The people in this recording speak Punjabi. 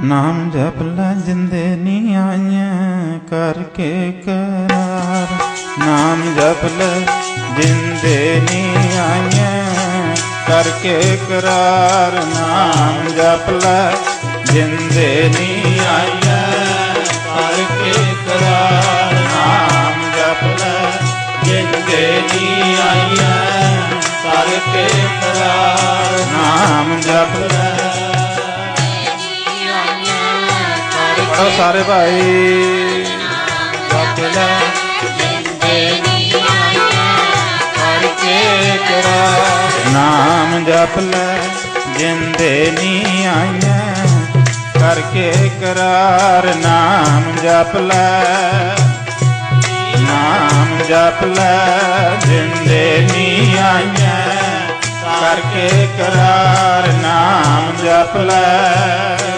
ਨਾਮ ਜਪ ਲੈ ਜਿੰਦੇ ਨੀ ਆਈਆਂ ਕਰਕੇ ਕਰਾਰ। ਨਾਮ ਜਪ ਲੈ ਜਿੰਦੇ ਨੀ ਆਈਆਂ ਕਰਕੇ ਕਰਾਰ। ਨਾਮ ਜਪ ਲੈ ਜਿੰਦੇ ਨੀ ਆਈਆਂ ਕਰਕੇ ਕਰਾਰ। ਨਾਮ ਜਪ ਲੈ ਜਿੰਦੇ ਨੀ ਆਈਆਂ ਕਰਕੇ ਕਰਾਰ। ਨਾਮ ਜਪ ਲੈ ਪੜੋ ਸਾਰੇ ਭਾਈ। ਜਪ ਲੈ ਕਰਕੇ ਕਰਾ ਨਾਮ ਜਪ ਲੈ ਜਿੰਦੇ ਨੀ ਆਈਆਂ ਕਰਕੇ ਕਰਾਰ ਨਾਮ ਜਪ ਲੈ। ਨਾਮ ਜਪ ਲੈ ਜਿੰਦੇ ਨੀ ਆਈਆਂ ਕਰਕੇ ਕਰਾਰ ਨਾਮ ਜਪ ਲੈ।